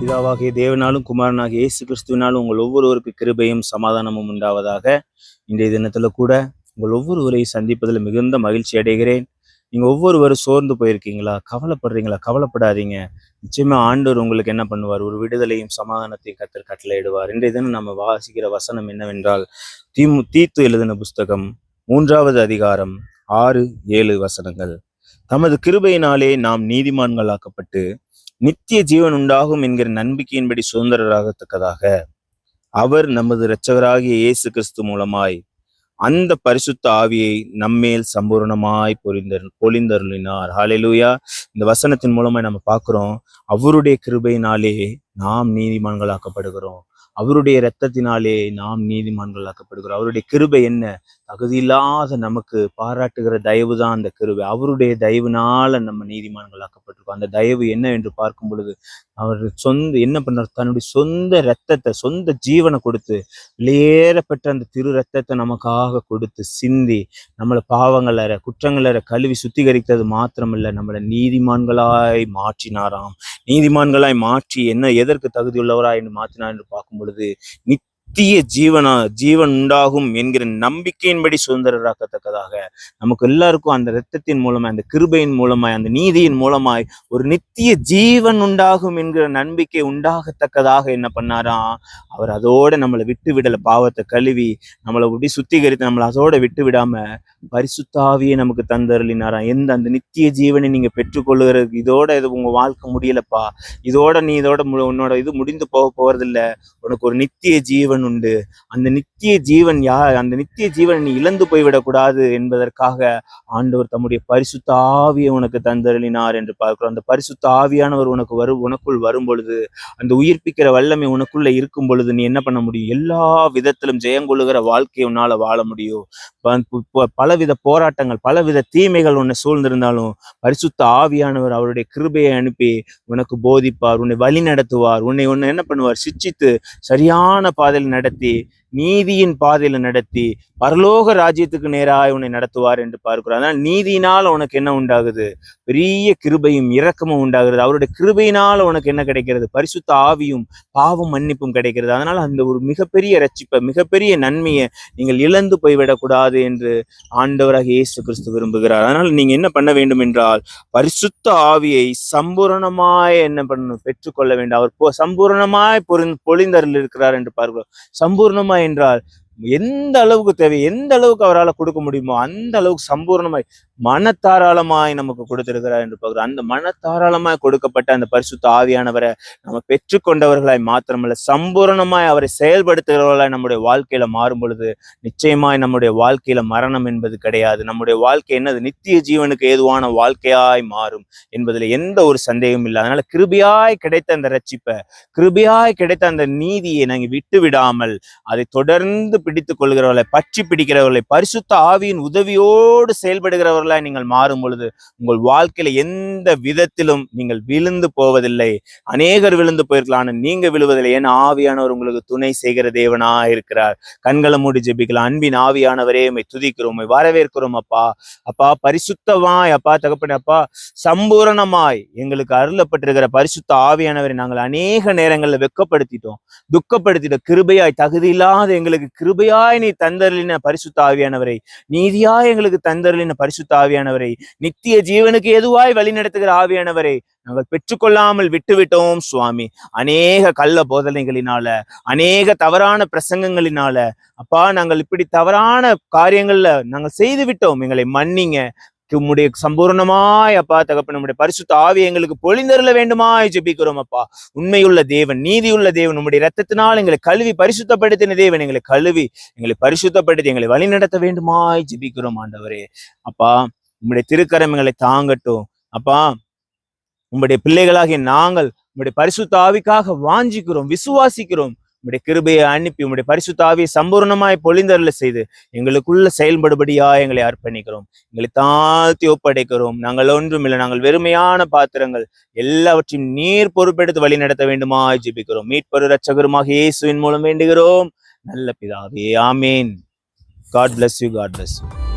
பிதாவாகிய தேவனாலும் குமாரனாகிய இயேசு கிறிஸ்துவினாலும் உங்கள் ஒவ்வொருவருக்கு கிருபையும் சமாதானமும் உண்டாவதாக. இன்றைய தினத்தில் கூட உங்கள் ஒவ்வொருவரையும் சந்திப்பதில் மிகுந்த மகிழ்ச்சி அடைகிறேன். நீங்கள் ஒவ்வொருவரும் சோர்ந்து போயிருக்கீங்களா? கவலைப்படுறீங்களா? கவலைப்படாதீங்க. நிச்சயமாக ஆண்டவர் உங்களுக்கு என்ன பண்ணுவார்? ஒரு விடுதலையும் சமாதானத்தையும் கத்தர் கட்டளையிடுவார். இன்றைய தினம் நம்ம வாசிக்கிற வசனம் என்னவென்றால் தீமு தீத்து எழுதின புஸ்தகம் மூன்றாவது அதிகாரம் ஆறு ஏழு வசனங்கள். தமது கிருபையினாலே நாம் நீதிமான்களாக்கப்பட்டு நித்திய ஜீவன் உண்டாகும் என்கிற நம்பிக்கையின்படி சுதந்திரராகத்தக்கதாக அவர் நமது இரட்சகராகிய இயேசு கிறிஸ்து மூலமாய் அந்த பரிசுத்த ஆவியை நம்மேல் சம்பூர்ணமாய் பொழிந்தர் பொழிந்தருளினார். ஹalleluya இந்த வசனத்தின் மூலமா நம்ம பார்க்குறோம். அவருடைய கிருபையினாலே நாம் நீதிமான்களாக்கப்படுகிறோம். அவருடைய இரத்தத்தினாலே நாம் நீதிமான்களாக்கப்படுகிறோம். அவருடைய கிருபை என்ன? தகுதியில்லாத நமக்கு பாராட்டுகிற தயவு தான் அந்த கருவை அவருடைய தயவுனால நம்ம நீதிமான்களாக்கப்பட்டிருக்கோம் அந்த தயவு என்ன என்று பார்க்கும் பொழுது அவர் சொந்த என்ன பண்ணார்? தன்னுடைய சொந்த இரத்தத்தை சொந்த ஜீவனை கொடுத்து வெளியேறப்பட்ட அந்த திரு ரத்தத்தை நமக்காக கொடுத்து சிந்தி நம்மளை பாவங்களற குற்றங்களற கழுவி சுத்திகரித்தது மாத்திரமல்ல நம்மளை நீதிமான்களாய் மாற்றினாராம். நீதிமான்களாய் மாற்றி என்ன எதற்கு தகுதியுள்ளவராய் என்று மாற்றினார் என்று பார்க்கும் பொழுது நித்திய ஜீவனா ஜீவன் உண்டாகும் என்கிற நம்பிக்கையின்படி சுதந்திரராக்கத்தக்கதாக. நமக்கு எல்லாருக்கும் அந்த இரத்தத்தின் மூலமாய் அந்த கிருபையின் மூலமாய் அந்த நீதியின் மூலமாய் ஒரு நித்திய ஜீவன் உண்டாகும் என்கிற நம்பிக்கை உண்டாகத்தக்கதாக என்ன பண்ணாராம் அவர் அதோட நம்மளை விட்டு விடல பாவத்தை கழுவி நம்மளை இப்படி சுத்திகரித்து நம்மளை அதோட விட்டு விடாம பரிசுத்தாவியை நமக்கு தந்தருளினாராம் எந்த அந்த நித்திய ஜீவனை நீங்க பெற்றுக்கொள்ளுகிறது இதோட இது உங்க வாழ்க்கை முடியலப்பா? இதோட நீ இதோட உன்னோட இது முடிந்து போக போறதில்லை. உனக்கு ஒரு நித்திய ஜீவன் உண்டு. அந்த நித்திய ஜீவன் யார் அந்த நித்திய ஜீவன் நீ இழந்து போய்விடக்கூடாது என்பதற்காக ஆண்டவர் தம்முடைய பரிசுத்த ஆவியை உனக்கு தந்தருளினார் என்று பார்க்கிறோம். அந்த பரிசுத்த ஆவியானவர் உனக்கு வரும் உனக்குள் வரும் பொழுது அந்த உயிர்ப்பிக்கிற வல்லமை உனக்குள்ள இருக்கும் பொழுது நீ என்ன பண்ண முடியும்? எல்லா விதத்திலும் ஜெயங்கொழுகிற வாழ்க்கையை உன்னால வாழ முடியும். ப- பலவித போராட்டங்கள் பலவித தீமைகள் உன்னை சூழ்ந்திருந்தாலும் பரிசுத்த ஆவியானவர் அவருடைய கிருபையை அனுப்பி உனக்கு போதிப்பார் உன்னை வழி நடத்துவார் உன்னை உன்னை என்ன பண்ணுவார்? சிச்சித்து சரியான பாதையில் நடத்தி நீதியின் பாதையில நடத்தி பரலோக ராஜ்யத்துக்கு நேராக உன்னை நடத்துவார் என்று பார்க்கிறோம். அதனால் நீதியினால் உனக்கு என்ன உண்டாகுது? பெரிய கிருபையும் இரக்கமும் உண்டாகிறது. அவருடைய கிருபையினால் உனக்கு என்ன கிடைக்கிறது? பரிசுத்த ஆவியும் பாவம் மன்னிப்பும் கிடைக்கிறது. அதனால் அந்த ஒரு மிகப்பெரிய ரட்சிப்பை மிகப்பெரிய நன்மையை நீங்கள் இழந்து போய்விடக்கூடாது என்று ஆண்டவராக இயேசு கிறிஸ்து விரும்புகிறார். அதனால் நீங்க என்ன பண்ண வேண்டும் என்றால் பரிசுத்த ஆவியை சம்பூரணமாய் என்ன பண்ணணும்? பெற்றுக்கொள்ள வேண்டும். அவர் சம்பூரணமாய் பொருந் பொழிந்தரில் இருக்கிறார் என்று பார்க்கிறோம். சம்பூர்ணமாய் என்றால் எந்த அளவுக்கு தேவை எந்த அளவுக்கு அவரால் கொடுக்க முடியுமோ அந்த அளவுக்கு சம்பூர்ணமாய் மனத்தாராளமாய் நமக்கு கொடுத்திருக்கிறார் என்று பார்க்கிறோம். அந்த மனத்தாராளமாய் கொடுக்கப்பட்ட அந்த பரிசுத்த ஆவியானவரை நம்ம பெற்றுக்கொண்டவர்களாய் மாத்திரமல்ல சம்பூரணமாய் அவரை செயல்படுத்துகிறவர்களாய் நம்முடைய வாழ்க்கையில மாறும் பொழுது நிச்சயமாய் நம்முடைய வாழ்க்கையில மரணம் என்பது கிடையாது. நம்முடைய வாழ்க்கை என்னது? நித்திய ஜீவனுக்கு ஏதுவான வாழ்க்கையாய் மாறும் என்பதுல எந்த ஒரு சந்தேகமும் இல்லை. அதனால கிருபியாய் கிடைத்த அந்த ரட்சிப்பை கிருபியாய் கிடைத்த அந்த நீதியை நாங்கள் விட்டு விடாமல் அதை தொடர்ந்து பிடித்துக் கொள்கிறவர்களை பற்றி பிடிக்கிறவர்களை பரிசுத்த ஆவியின் உதவியோடு செயல்படுகிறவர்கள் செயல்படுகிறவர்களாய் நீங்கள் மாறும் பொழுது உங்கள் வாழ்க்கையில எந்த விதத்திலும் நீங்கள் விழுந்து போவதில்லை. அநேகர் விழுந்து போயிருக்கலாம் ஆனா நீங்க விழுவதில்லை. ஏன்னா ஆவியானவர் உங்களுக்கு துணை செய்கிற தேவனா இருக்கிறார். கண்களை மூடி ஜெபிக்கலாம். அன்பின் ஆவியானவரே உண்மை துதிக்கிறோம் உம்மை வரவேற்கிறோம் அப்பா. அப்பா பரிசுத்தமாய் அப்பா தகப்பனே அப்பா. சம்பூரணமாய் எங்களுக்கு அருளப்பட்டிருக்கிற பரிசுத்த ஆவியானவரை நாங்கள் அநேக நேரங்களில் வெக்கப்படுத்திட்டோம். துக்கப்படுத்திட்டோம். கிருபையாய் தகுதி இல்லாத எங்களுக்கு கிருபையாய் நீ தந்தருளின பரிசுத்த ஆவியானவரை நீதியாய் எங்களுக்கு தந்தருளின பரிசுத்த ஆவியானவரை. நித்திய ஜீவனுக்கு எதுவாய் வழி நடத்துகிற ஆவியானவரை. நாங்கள் பெற்றுக்கொள்ளாமல் விட்டுவிட்டோம் சுவாமி. அநேக கள்ள போதனைகளினால அநேக தவறான பிரசங்கங்களினால அப்பா நாங்கள் இப்படி தவறான காரியங்கள்ல நாங்கள் செய்து விட்டோம் எங்களை மன்னிங்க. உம்முடைய சம்பூர்ணமாய் அப்பா தகப்ப நம்முடைய பரிசுத்த ஆவி எங்களுக்கு பொழிந்தருள வேண்டுமாய் ஜெபிக்கிறோம் அப்பா. உண்மையுள்ள தேவன் நீதியுள்ள தேவன் உம்முடைய ரத்தத்தினால் எங்களை கழுவி பரிசுத்தப்படுத்தின தேவன் எங்களை கழுவி எங்களை பரிசுத்தப்படுத்தி எங்களை வழிநடத்த வேண்டுமாய் ஜெபிக்கிறோம் ஆண்டவரே. அப்பா உம்முடைய திருக்கரம் எங்களை தாங்கட்டும். அப்பா உம்முடைய பிள்ளைகளாகிய நாங்கள் உம்முடைய பரிசுத்த ஆவிக்காக வாஞ்சிக்கிறோம் விசுவாசிக்கிறோம். உம்முடைய கிருபையை அனுப்பி உம்முடைய பரிசுத்த சம்பூர்ணமாய் பொழிந்தருள செய்து எங்களுக்குள்ள செயல்படுபடியா எங்களை அர்ப்பணிக்கிறோம். எங்களை தாழ்த்தி ஒப்படைக்கிறோம். நாங்கள் ஒன்றும் இல்லை. நாங்கள் வெறுமையான பாத்திரங்கள் எல்லாவற்றையும் நீர் பொறுப்பெடுத்து வழி நடத்த வேண்டுமா ஜிபிக்கிறோம். மீட்பரு ரச்சகருமாக இயேசுவின் மூலம் வேண்டுகிறோம். நல்ல பிதாவே ஆமேன். God bless you God bless you